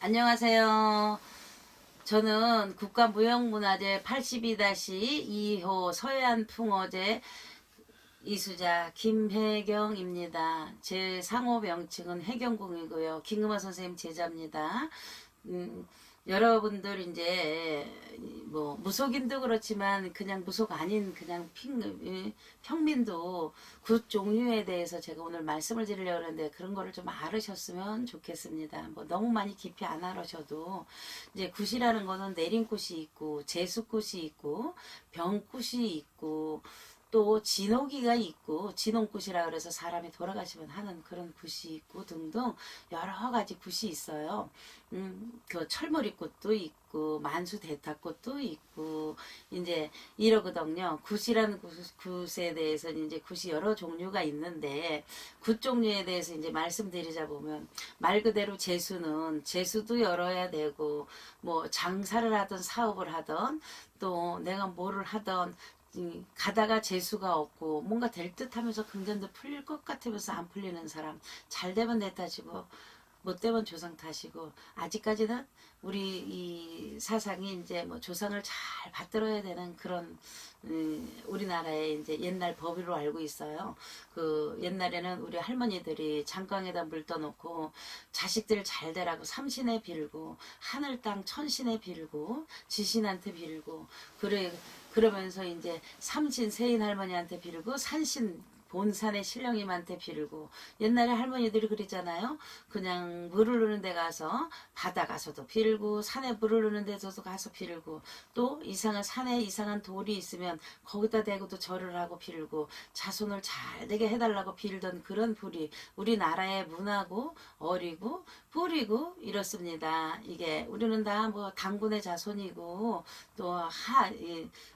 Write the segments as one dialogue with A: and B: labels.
A: 안녕하세요. 저는 국가무형문화재 82-2호 서해안풍어제 이수자 김혜경입니다. 제 상호 명칭은 해경궁이고요. 김금화 선생님 제자입니다. 음, 여러분들 이제 뭐 무속인도 그렇지만 그냥 무속 아닌 그냥 핑, 이, 평민도 그 종류에 대해서 제가 오늘 말씀을 드리려고 하는데 그런 거를 좀 알으셨으면 좋겠습니다. 뭐 너무 많이 깊이 안 알으셔도 이제 굿이라는 거는 내림굿이 있고 제수굿이 있고 병 굿이 있고 또 진호기가 있고 진홍굿이라 그래서 사람이 돌아가시면 하는 그런 굿이 있고 등등 여러 가지 굿이 있어요. 음, 그 철머리꽃도 있고 만수 대타꽃도 있고 이제 이러거든요. 굿이라는 굿- 굿에 대해서는 이제 굿이 여러 종류가 있는데 굿 종류에 대해서 이제 말씀드리자 보면 말 그대로 재수는 재수도 열어야 되고 뭐 장사를 하든 사업을 하든 또 내가 뭐를 이, 가다가 재수가 없고 뭔가 될 듯 하면서 금전도 풀릴 것 같으면서 안 풀리는 사람 잘 되면 내 탓이고 못 되면 조상 탓이고 아직까지는 우리 이 사상이 이제 뭐 조상을 잘 받들어야 되는 그런 음, 우리나라의 이제 옛날 법으로 알고 있어요. 그 옛날에는 우리 할머니들이 장강에다 물 떠놓고 자식들 잘 되라고 삼신에 빌고 하늘 땅 천신에 빌고 지신한테 빌고 그래 그러면서 이제 삼신 세인 할머니한테 빌고 산신 본산의 신령님한테 빌고 옛날에 할머니들이 그러잖아요. 그냥 물을 흐르는 데 가서 바다 가서도 빌고 산에 물을 흐르는 데서도 가서 빌고 또 이상한 산에 이상한 돌이 있으면 거기다 대고도 절을 하고 빌고 자손을 잘 되게 해달라고 빌던 그런 불이 우리나라의 문화고 어리고 뿌리고 이렇습니다. 이게 우리는 다 뭐 당군의 자손이고 또 하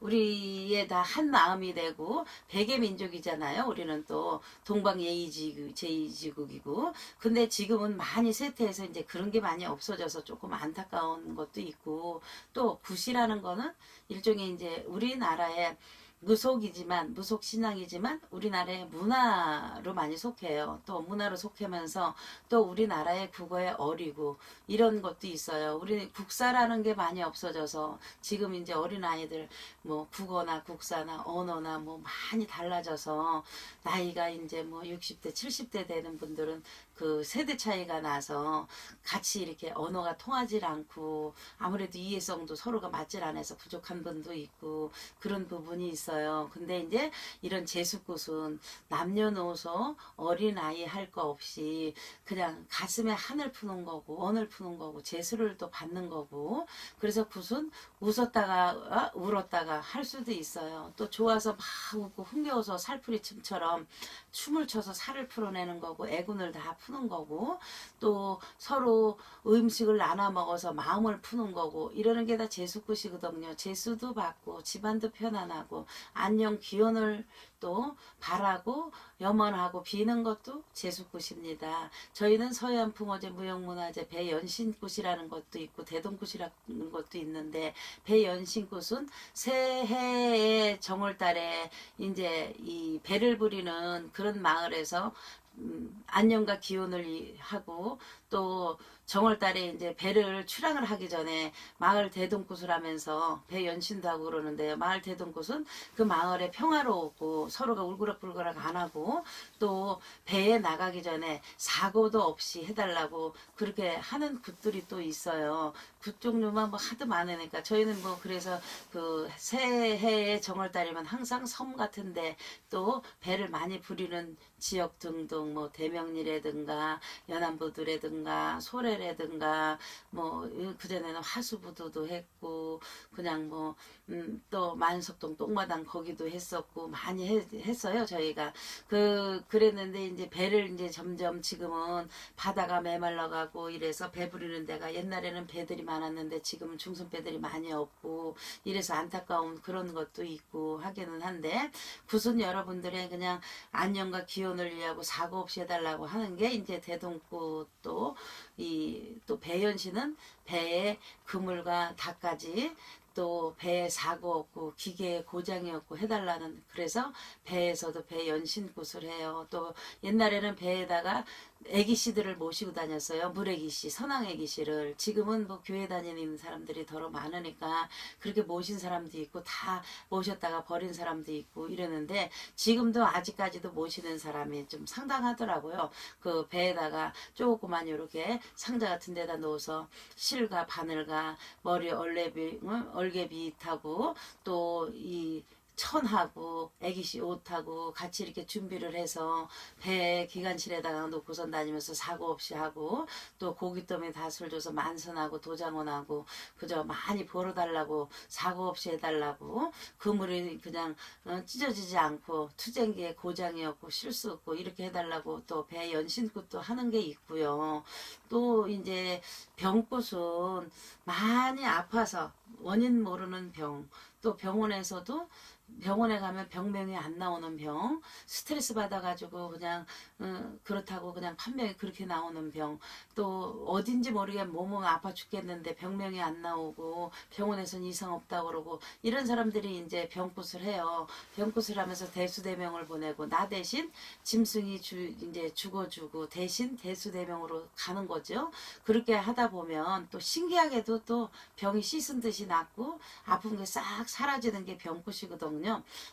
A: 우리의 다 한 마음이 되고 백의 민족이잖아요. 우리는 또 동방 예의지국 제이지국이고. 근데 지금은 많이 쇠퇴해서 이제 그런 게 많이 없어져서 조금 안타까운 것도 있고. 또 굿이라는 거는 일종의 이제 우리나라의 무속이지만 무속 신앙이지만 우리나라의 문화로 많이 속해요. 또 문화로 속하면서 또 우리나라의 국어에 어리고 이런 것도 있어요. 우리 국사라는 게 많이 없어져서 지금 이제 어린 아이들 뭐 국어나 국사나 언어나 뭐 많이 달라져서 나이가 이제 뭐 60대 70대 되는 분들은 그 세대 차이가 나서 같이 이렇게 언어가 통하지 않고 아무래도 이해성도 서로가 맞질 않아서 부족한 분도 있고 그런 부분이 있어요. 근데 이제 이런 재수꽃은 남녀노소 어린 아이 할 거 없이 그냥 가슴에 한을 푸는 거고 원을 푸는 거고 재수를 또 받는 거고. 그래서 굿은 웃었다가 아, 울었다가 할 수도 있어요. 또 좋아서 막 웃고 흥겨워서 살풀이 춤처럼 춤을 춰서 살을 풀어내는 거고 애군을 다 푸는 거고. 또 서로 음식을 나눠 먹어서 마음을 푸는 거고. 이러는 게다 재수굿이거든요. 재수도 받고 집안도 편안하고 안녕 기원을 또 바라고 염원하고 비는 것도 재수굿입니다. 저희는 서해안풍어제 무형문화재 배연신굿이라는 것도 있고 대동굿이라는 것도 있는데 배연신굿은 새해의 정월달에 이제 이 배를 부리는 그런 마을에서 음, 안녕과 기원을 이- 하고 또 정월달에 이제 배를 출항을 하기 전에 마을 대동굿을 하면서 배 연신도 하고 그러는데요. 마을 대동굿은 그 마을에 평화로웠고 서로가 울그락불그락 안 하고 또 배에 나가기 전에 사고도 없이 해달라고 그렇게 하는 굿들이 또 있어요. 굿 종류만 뭐 하도 많으니까. 저희는 뭐 그래서 그 새해의 정월달이면 항상 섬 같은데 또 배를 많이 부리는 지역 등등 뭐 대명리라든가 연안부두라든가 소래라든가 뭐 그전에는 하수부두도 했고 그냥 뭐 음, 또 만석동 똥마당 거기도 했었고 많이 했, 했어요 저희가. 그 그랬는데 이제 배를 이제 점점 지금은 바다가 메말라 가고 이래서 배 부리는 데가 옛날에는 배들이 많았는데 지금은 중순배들이 많이 없고 이래서 안타까운 그런 것도 있고 하기는 한데 굿은 여러분들의 그냥 안녕과 기원을 위하고 사고 없이 해달라고 하는 게 이제 대동꽃도 이또 배연시는 배에 그물과 닭까지 또 배에 사고 없고 기계에 고장이 없고 해달라는 그래서 배에서도 배 연신 굿을 해요. 또 옛날에는 배에다가 애기씨들을 모시고 다녔어요. 물애기씨, 선왕애기씨를. 지금은 뭐 교회 다니는 사람들이 더러 많으니까 그렇게 모신 사람도 있고 다 모셨다가 버린 사람도 있고 이러는데 지금도 아직까지도 모시는 사람이 좀 상당하더라고요. 그 배에다가 조그만 이렇게 상자 같은 데다 넣어서 실과 바늘과 머리 얼레비, 응? 얼개비 타고 또이 천하고 애기씨 옷하고 같이 이렇게 준비를 해서 배 기관실에다가 놓고선 다니면서 사고 없이 하고 또 고깃도미 다술 줘서 만선하고 도장원하고 그저 많이 벌어달라고 사고 없이 해달라고 그물이 그냥 어, 찢어지지 않고 투쟁기에 고장이 없고 실수 없고 이렇게 해달라고 또 배 연신굿도 하는 게 있고요. 또 이제 병꽃은 많이 아파서 원인 모르는 병 또 병원에서도 병원에 가면 병명이 안 나오는 병, 스트레스 받아가지고 그냥 어, 그렇다고 그냥 판명이 그렇게 나오는 병, 또 어딘지 모르게 몸은 아파 죽겠는데 병명이 안 나오고 병원에서는 이상 없다고 그러고 이런 사람들이 이제 병굿을 해요. 병굿을 하면서 대수대명을 보내고 나 대신 짐승이 주, 이제 죽어주고 대신 대수대명으로 가는 거죠. 그렇게 하다 보면 또 신기하게도 또 병이 씻은 듯이 낫고 아픈 게 싹 사라지는 게 병굿이거든요.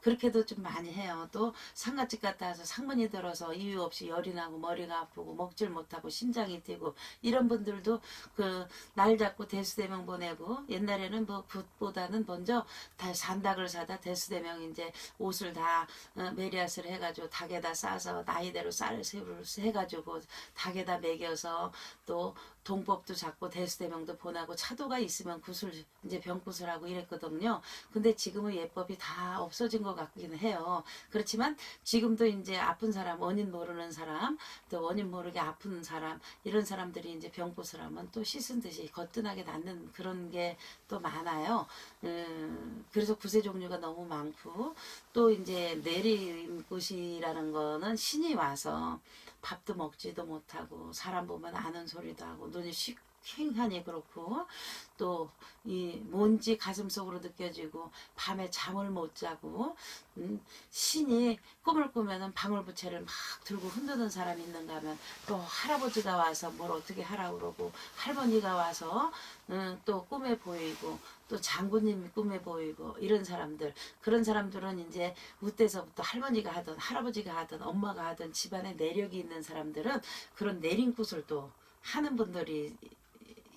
A: 그렇게도 좀 많이 해요. 또 상가집 갔다 와서 상문이 들어서 이유 없이 열이 나고 머리가 아프고 먹질 못하고 심장이 뛰고 이런 분들도 그 날 잡고 대수대명 보내고 옛날에는 뭐 붓보다는 먼저 다 산닭을 사다 대수대명 이제 옷을 다 어, 메리앗을 해가지고 닭에다 싸서 나이대로 쌀을 해가지고 닭에다 먹여서 또 동법도 잡고 대수대명도 보내고 차도가 있으면 구슬 이제 병구슬 하고 이랬거든요. 근데 지금은 예법이 다 없어진 것 같기는 해요. 그렇지만 지금도 이제 아픈 사람 원인 모르는 사람 또 원인 모르게 아픈 사람 이런 사람들이 이제 병구슬 하면 또 씻은 듯이 거뜬하게 낫는 그런 게 또 많아요. 음, 그래서 구세 종류가 너무 많고 또 이제 내림굿이라는 거는 신이 와서 밥도 먹지도 못하고 사람 보면 아는 소리도 하고 눈이 휘 행하니 그렇고 또 이 먼지 가슴 속으로 느껴지고 밤에 잠을 못 자고 음, 신이 꿈을 꾸면은 방울부채를 막 들고 흔드는 사람이 있는가 하면 또 할아버지가 와서 뭘 어떻게 하라고 그러고 할머니가 와서 음, 또 꿈에 보이고 또 장군님이 꿈에 보이고 이런 사람들. 그런 사람들은 이제 우때서부터 할머니가 하든 할아버지가 하든 엄마가 하든 집안에 내력이 있는 사람들은 그런 내린 굿을 또 하는 분들이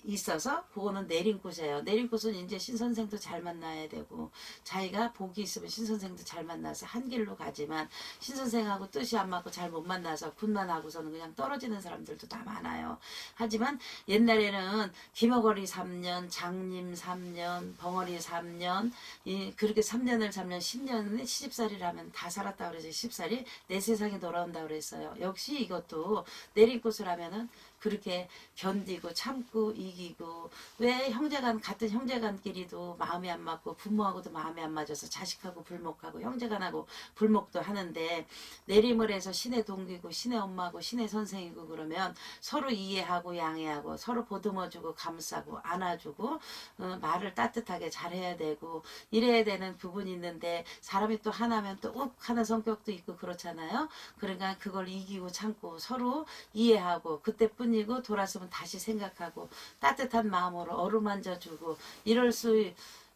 A: 있어서 그거는 내린 꽃이에요. 내린 꽃은 이제 신선생도 잘 만나야 되고 자기가 복이 있으면 신선생도 잘 만나서 한 길로 가지만 신선생하고 뜻이 안 맞고 잘 못 만나서 군만 하고서는 그냥 떨어지는 사람들도 다 많아요. 하지만 옛날에는 김어거리 3년, 장님 3년, 벙어리 3년 이 그렇게 3년을 3년 10년에 시집살이를 다 살았다 그래서 10살이 내 세상에 돌아온다 그랬어요. 역시 이것도 내린 꽃을 하면은 그렇게 견디고 참고 이기고 왜 형제간 같은 형제간끼리도 마음이 안 맞고 부모하고도 마음이 안 맞아서 자식하고 불목하고 형제간하고 불목도 하는데 내림을 해서 신의 동기고 신의 엄마고 신의 선생이고 그러면 서로 이해하고 양해하고 서로 보듬어주고 감싸고 안아주고 어, 말을 따뜻하게 잘해야 되고 이래야 되는 부분이 있는데 사람이 또 하나면 또 욱 하는 성격도 있고 그렇잖아요. 그러니까 그걸 이기고 참고 서로 이해하고 그때뿐 뿐이고 돌아서면 다시 생각하고 따뜻한 마음으로 어루만져주고 이럴 수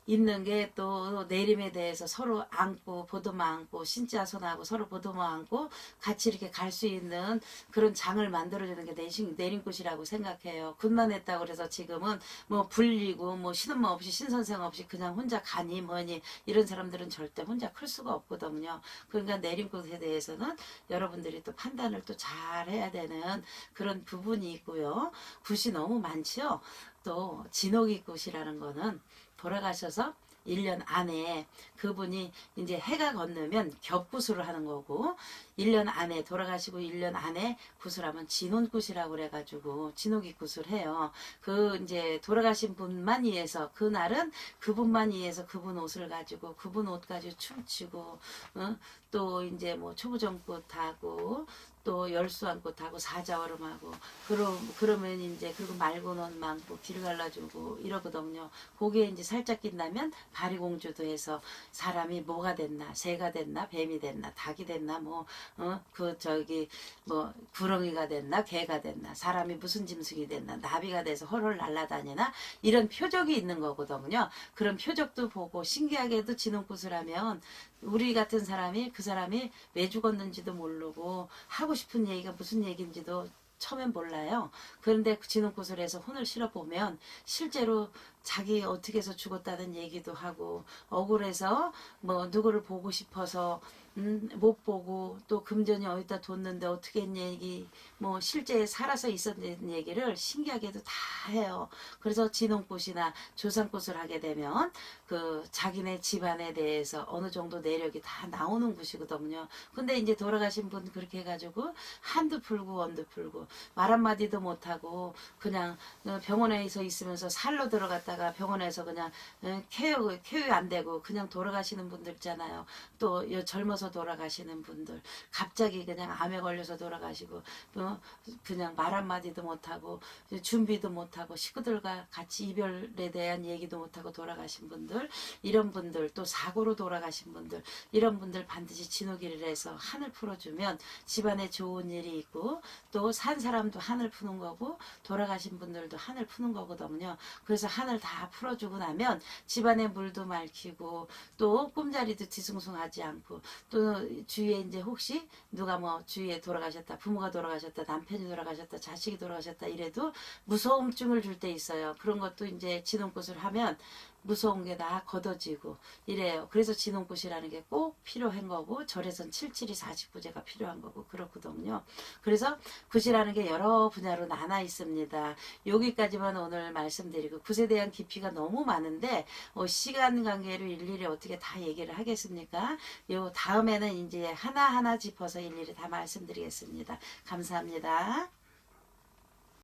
A: 있는 게 또 내림에 대해서 서로 안고 보듬어 안고 신자 손하고 서로 보듬어 안고 같이 이렇게 갈 수 있는 그런 장을 만들어주는 게 내신, 내림굿이라고 생각해요. 군만 했다고 그래서 지금은 뭐 불리고 뭐 신혼마 없이 신선생 없이 그냥 혼자 가니 뭐니 이런 사람들은 절대 혼자 클 수가 없거든요. 그러니까 내림굿에 대해서는 여러분들이 또 판단을 또 잘 해야 되는 그런 부분이 있고요. 굿이 너무 많죠. 또 진옥이 굿이라는 거는 돌아가셔서 1년 안에 그분이 이제 해가 건너면 겹구슬을 하는 거고 1년 안에 돌아가시고 1년 안에 구슬하면 진혼굿이라고 그래가지고 진옥이 굿을 해요. 그 이제 돌아가신 분만 위해서 그날은 그분만 위해서 그분 옷을 가지고 그분 옷 가지고 춤추고 어? 또 이제 뭐 초부정꽃 하고 또 열수안꽃하고 사자얼음하고 그럼 그러면 이제 그리고 맑은 많고 길 갈라주고 이러거든요. 거기에 이제 살짝 낀다면 바리공주도 해서 사람이 뭐가 됐나 새가 됐나 뱀이 됐나 닭이 됐나 뭐어그 저기 뭐 구렁이가 됐나 개가 됐나 사람이 무슨 짐승이 됐나 나비가 돼서 헐헐 날아다니나 이런 표적이 있는 거거든요. 그런 표적도 보고 신기하게도 진홍꽃을 하면 우리 같은 사람이 그 사람이 왜 죽었는지도 모르고 하고 싶은 얘기가 무슨 얘기인지도 처음엔 몰라요. 그런데 해서 혼을 실어보면 실제로 자기 어떻게 해서 죽었다는 얘기도 하고 억울해서 뭐 누구를 보고 싶어서 음, 못 보고 또 금전이 어디다 뒀는데 어떻게 했냐 얘기 뭐 실제 살아서 있었는 얘기를 신기하게도 다 해요. 그래서 진홍꽃이나 조상꽃을 하게 되면 그 자기네 집안에 대해서 어느 정도 내력이 다 나오는 곳이거든요. 근데 이제 돌아가신 분 그렇게 해가지고 한두 풀고 원두 풀고 말 한마디도 못하고 그냥 어, 병원에서 있으면서 살로 들어갔다가 병원에서 그냥 어, 케어, 케어 안 되고 그냥 돌아가시는 분들 있잖아요. 또 여- 젊어서 돌아가시는 분들 갑자기 그냥 암에 걸려서 돌아가시고 어, 그냥 말 한마디도 못하고 준비도 못하고 식구들과 같이 이별에 대한 얘기도 못하고 돌아가신 분들 이런 분들 또 사고로 돌아가신 분들 이런 분들 반드시 진호기를 해서 한을 풀어주면 집안에 좋은 일이 있고 또 산 사람도 한을 푸는 거고 돌아가신 분들도 한을 푸는 거거든요. 그래서 한을 다 풀어주고 나면 집안에 물도 맑히고 또 꿈자리도 뒤숭숭하지 않고 또 주위에 이제 혹시 누가 뭐 주위에 돌아가셨다 부모가 돌아가셨다 남편이 돌아가셨다 자식이 돌아가셨다 이래도 무서움증을 줄 때 있어요. 그런 것도 이제 진홍꽃을 하면 무서운 게 다 걷어지고 이래요. 그래서 진홍꽃이라는 게 꼭 필요한 거고 절에선 칠칠이 49제가 필요한 거고 그렇거든요. 그래서 굿이라는 게 여러 분야로 나눠 있습니다. 여기까지만 오늘 말씀드리고 굿에 대한 깊이가 너무 많은데 어, 시간 관계로 일일이 어떻게 다 얘기를 하겠습니까? 요 다음에는 이제 하나하나 짚어서 일일이 다 말씀드리겠습니다. 감사합니다.